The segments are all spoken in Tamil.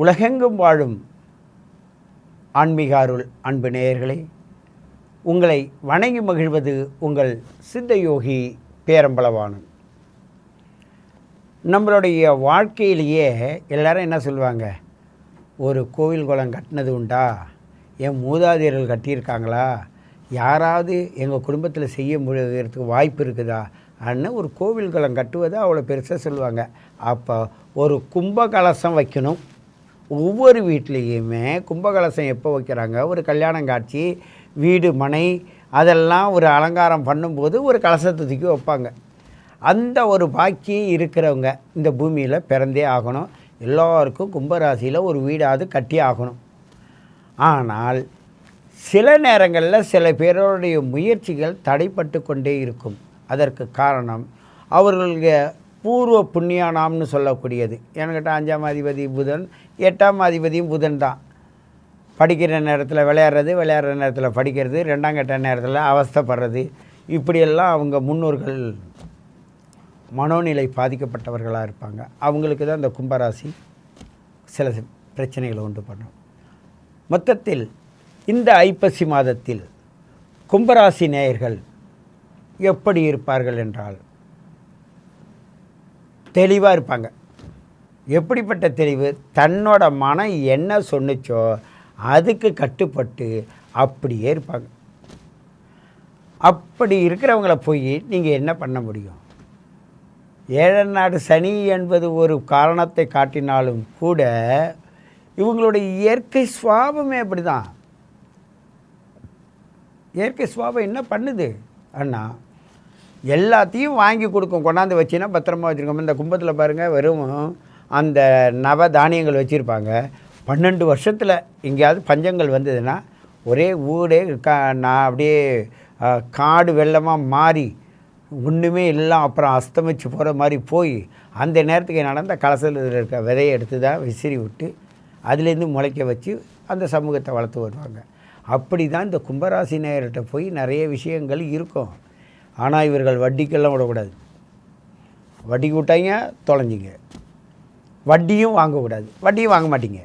உலகெங்கும் வாழும் ஆன்மீக அருள் அன்பு நேயர்களே உங்களை வணங்கி மகிழ்வது உங்கள் சித்தயோகி பேரம்பளவானன் நம்மளுடைய வாழ்க்கையிலேயே எல்லாரும் என்ன சொல்லுவாங்க? ஒரு கோவில் குளம் கட்டினது உண்டா? என் மூதாதையர்கள் கட்டியிருக்காங்களா? யாராவது எங்கள் குடும்பத்தில் செய்ய முடியறதுக்கு வாய்ப்பு இருக்குதா? அன்னு ஒரு கோவில் குளம் கட்டுவதை அவ்வளோ பெருசாக சொல்லுவாங்க. அப்போ ஒரு கும்ப கலசம் வைக்கணும். ஒவ்வொரு வீட்லேயுமே கும்பகலசம் எப்போ வைக்கிறாங்க? ஒரு கல்யாணம் காட்சி வீடு மனை அதெல்லாம் ஒரு அலங்காரம் பண்ணும்போது ஒரு கலசத்தை தூக்கி வைப்பாங்க. அந்த ஒரு பாக்கி இருக்கிறவங்க இந்த பூமியில் பிறந்தே ஆகணும். எல்லோருக்கும் கும்பராசியில் ஒரு வீடாவது கட்டி ஆகணும். ஆனால் சில நேரங்களில் சில பேருடைய முயற்சிகள் தடைப்பட்டு கொண்டே இருக்கும். அதற்கு காரணம் அவர்களுடைய பூர்வ புண்ணியானாம்னு சொல்லக்கூடியது. என்கிட்ட அஞ்சாம் அதிபதி புதன் எட்டாம் அதிபதியும் புதன் தான். படிக்கிற நேரத்தில் விளையாடுறது விளையாடுற நேரத்தில் படிக்கிறது ரெண்டாம் கட்ட நேரத்தில் அவஸ்தைப்படுறது. இப்படியெல்லாம் அவங்க முன்னோர்கள் மனோநிலை பாதிக்கப்பட்டவர்களாக இருப்பாங்க. அவங்களுக்கு தான் இந்த கும்பராசி சில பிரச்சனைகளை உண்டு பண்ணும். மொத்தத்தில் இந்த ஐப்பசி மாதத்தில் கும்பராசி நேயர்கள் எப்படி இருப்பார்கள் என்றால் தெளிவாக இருப்பாங்க. எப்படிப்பட்ட தெளிவு? தன்னோட மனம் என்ன சொன்னுச்சோ அதுக்கு கட்டுப்பட்டு அப்படியே இருப்பாங்க. அப்படி இருக்கிறவங்கள போய் நீங்கள் என்ன பண்ண முடியும்? ஏழநாடு சனி என்பது ஒரு காரணத்தை காட்டினாலும் கூட இவங்களுடைய இயற்கை சுவாபமே அப்படி தான் இயற்கை சுவாபம் என்ன பண்ணுது? அண்ணா எல்லாத்தையும் வாங்கி கொடுக்கும். கொண்டாந்து வச்சின்னா பத்திரமா வச்சுருக்கோம். இந்த கும்பத்தில் பாருங்கள் வெறும் அந்த நவ தானியங்கள் வச்சுருப்பாங்க. பன்னெண்டு வருஷத்தில் எங்கேயாவது பஞ்சங்கள் வந்ததுன்னா ஒரே ஊரே கா நான் அப்படியே காடு வெள்ளமாக மாறி ஒன்றுமே எல்லாம் அப்புறம் அஸ்தமிச்சு போகிற மாதிரி போய் அந்த நேரத்துக்கு நடந்த கலசல இருக்க விதையை எடுத்து தான் விசிறி விட்டு அதுலேருந்து முளைக்க வச்சு அந்த சமூகத்தை வளர்த்து வருவாங்க. அப்படி தான் இந்த கும்பராசி நேயர்கிட்ட போய் நிறைய விஷயங்கள் இருக்கும். ஆனால் இவர்கள் வட்டிக்கெல்லாம் விடக்கூடாது. வட்டிக்கு விட்டாங்க தொலைஞ்சிங்க. வட்டியும் வாங்கக்கூடாது. வட்டியும் வாங்க மாட்டீங்க.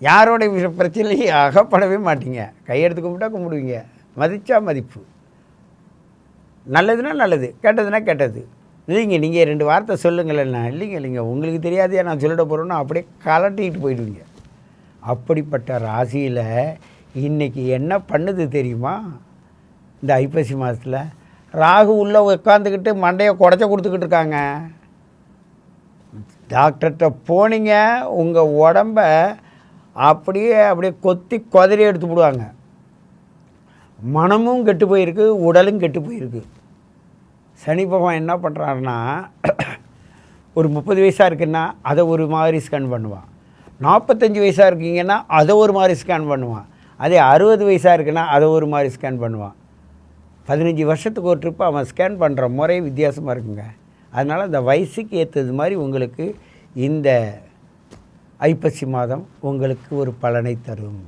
யாரோடைய விஷ- பிரச்சனையும் அகப்படவே மாட்டிங்க. கையெடுத்து கும்பிட்டா கும்பிடுவீங்க. மதித்தா மதிப்பு. நல்லதுன்னா நல்லது கெட்டதுன்னா கெட்டது. இல்லைங்க நீங்கள் ரெண்டு வார்த்தை சொல்லுங்களேண்ணா இல்லைங்க இல்லைங்க. உங்களுக்கு தெரியாதையா நான் சொல்லிட போகிறோன்னா அப்படியே கலட்டிக்கிட்டு போயிடுவீங்க. அப்படிப்பட்ட ராசியில் இன்றைக்கி என்ன பண்ணுது தெரியுமா? இந்த ஐப்பசி மாதத்தில் ராகு உள்ளே உட்காந்துக்கிட்டு மண்டையை குடச்ச கொடுத்துக்கிட்டு இருக்காங்க. டாக்டர்கிட்ட போனீங்க உங்கள் உடம்ப அப்படியே அப்படியே கொத்தி குதறி எடுத்து விடுவாங்க மனமும் கெட்டு போயிருக்கு உடலும் கெட்டு போயிருக்கு. சனி பகவான் என்ன பண்ணுறாருன்னா ஒரு முப்பது வயசாக இருக்குன்னா அதை ஒரு மாதிரி ஸ்கேன் பண்ணுவான். நாற்பத்தஞ்சு வயசாக இருக்கீங்கன்னா அதை ஒரு மாதிரி ஸ்கேன் பண்ணுவான். அதே அறுபது வயசாக இருக்குன்னா அதை ஒரு மாதிரி ஸ்கேன் பண்ணுவான். பதினஞ்சு வருஷத்துக்கு ஒரு ட்ரிப்பு அவன் ஸ்கேன் பண்ணுற முறை வித்தியாசமாக இருக்குங்க. அதனால் அந்த வயசுக்கு ஏற்றது மாதிரி உங்களுக்கு இந்த ஐப்பசி மாதம் உங்களுக்கு ஒரு பலனை தரும்.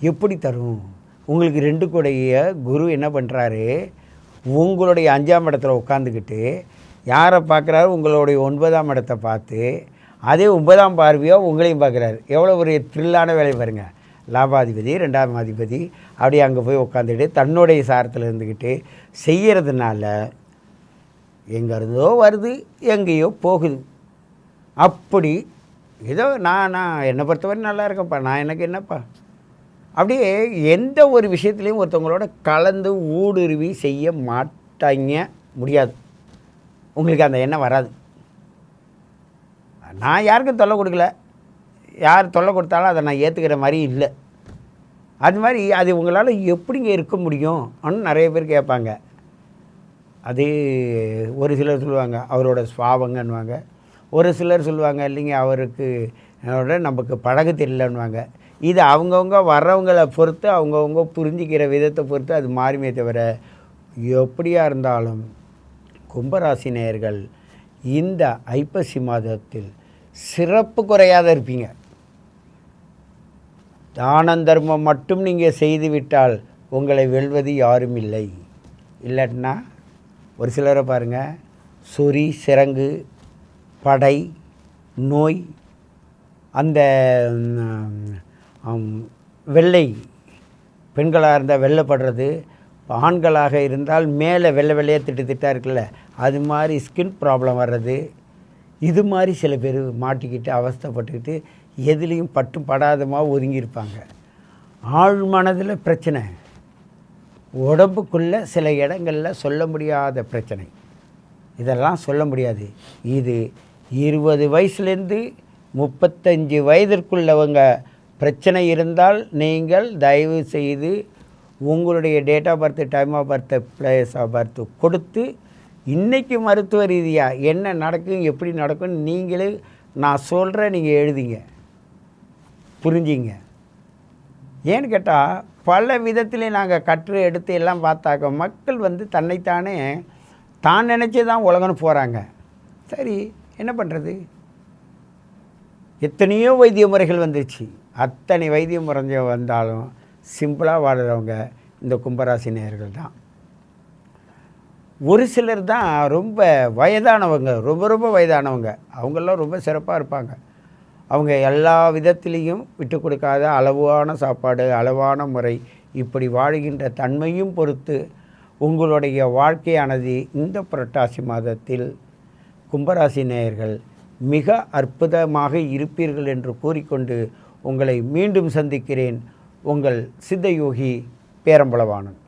எப்படி தரும்? உங்களுக்கு ரெண்டு கூடைய குரு என்ன பண்ணுறாரு உங்களுடைய அஞ்சாம் இடத்துல உட்காந்துக்கிட்டு யாரை பார்க்குறாரு உங்களுடைய ஒன்பதாம் இடத்தை பார்த்து அதே ஒன்பதாம் பார்வையோ உங்களையும் பார்க்குறாரு எவ்வளோ ஒரு த்ரில்லான வேலை பாருங்கள் லாபாதிபதி ரெண்டாம் அதிபதி அப்படியே அங்கே போய் உட்காந்துட்டு தன்னுடைய சாரத்தில் இருந்துக்கிட்டு செய்கிறதுனால எங்கேருந்தோ வருது எங்கேயோ போகுது. அப்படி ஏதோ நான் நான் என்னை பொறுத்தவரை நல்லா இருக்கேன்ப்பா. நான் எனக்கு என்னப்பா? அப்படியே எந்த ஒரு விஷயத்துலையும் ஒருத்தவங்களோட கலந்து ஊடுருவி செய்ய மாட்டாங்க. முடியாது. உங்களுக்கு அந்த எண்ணம் வராது. நான் யாருக்கும் தொல்லை கொடுக்கல. யார் தொல்லை கொடுத்தாலும் அதை நான் ஏற்றுக்கிற மாதிரி இல்லை. அது மாதிரி அது உங்களால் எப்படிங்க இருக்க முடியும் நிறைய பேர் கேட்பாங்க. அது ஒரு சிலர் சொல்லுவாங்க அவரோட சுவாபங்கன்னுவாங்க ஒரு சிலர் சொல்லுவாங்க இல்லைங்க அவருக்கு நமக்கு பழக தெரியலன்னுவாங்க. இது அவங்கவுங்க வர்றவங்களை பொறுத்து அவங்கவுங்க புரிஞ்சிக்கிற விதத்தை பொறுத்து அது மாறுமே தவிர எப்படியாக இருந்தாலும் கும்பராசி நேயர்கள் இந்த ஐப்பசி மாதத்தில் சிறப்பு குறையாத இருப்பீங்க. தான தர்மம் மட்டும் நீங்கள் செய்துவிட்டால் உங்களை வெல்வது யாரும் இல்லை. இல்லைன்னா ஒரு சிலரை பாருங்கள் சொறி சிரங்கு படை நோய் அந்த வெள்ளை. பெண்களாக இருந்தால் வெள்ளைப்படுறது ஆண்களாக இருந்தால் மேலே வெள்ளை வெள்ளையாக திட்டு திட்டாக இருக்குல்ல அது மாதிரி ஸ்கின் ப்ராப்ளம் வர்றது. இது மாதிரி சில பேர் மாட்டிக்கிட்டு அவஸ்தைப்பட்டுக்கிட்டு எதுலேயும் பட்டும் படாதமாக ஒதுங்கியிருப்பாங்க. ஆழ் மனதில் பிரச்சனை. உடம்புக்குள்ளே சில இடங்களில் சொல்ல முடியாத பிரச்சனை. இதெல்லாம் சொல்ல முடியாது. இது இருபது வயசுலேருந்து முப்பத்தஞ்சு வயதிற்குள்ளவங்க பிரச்சனை இருந்தால் நீங்கள் தயவு செய்து உங்களுடைய date of birth time of birth place of birth கொடுத்து இன்றைக்கி மருத்துவ ரீதியாக என்ன நடக்கும் எப்படி நடக்கும்னு நீங்களே நான் சொல்கிறேன் நீங்கள் எழுதிங்க. புரிஞ்சிங்க. ஏன்னு கேட்டால் பல விதத்திலே நாங்கள் கற்று எடுத்து எல்லாம் பார்த்தாக்க மக்கள் வந்து தன்னைத்தானே தான் நினச்சி தான் உலகம்னு போகிறாங்க சரி என்ன பண்ணுறது எத்தனையோ வைத்திய முறைகள் வந்துருச்சு. அத்தனை வைத்திய முறைஞ்ச வந்தாலும் சிம்பிளாக வாழ்கிறவங்க இந்த கும்பராசி நேயர்கள் தான். ஒரு சிலர் தான் ரொம்ப வயதானவங்க ரொம்ப ரொம்ப வயதானவங்க. அவங்கெல்லாம் ரொம்ப சிறப்பாக இருப்பாங்க. அவங்க எல்லா விதத்திலையும் விட்டு கொடுக்காத அளவான சாப்பாடு அளவான முறை இப்படி வாழ்கின்ற தன்மையும் பொறுத்து உங்களுடைய வாழ்க்கையானது இந்த புரட்டாசி மாதத்தில் கும்பராசி நேயர்கள் மிக அற்புதமாக இருப்பீர்கள் என்று கூறிக்கொண்டு உங்களை மீண்டும் சந்திக்கிறேன். உங்கள் சித்தயோகி பேரம்பளவானன்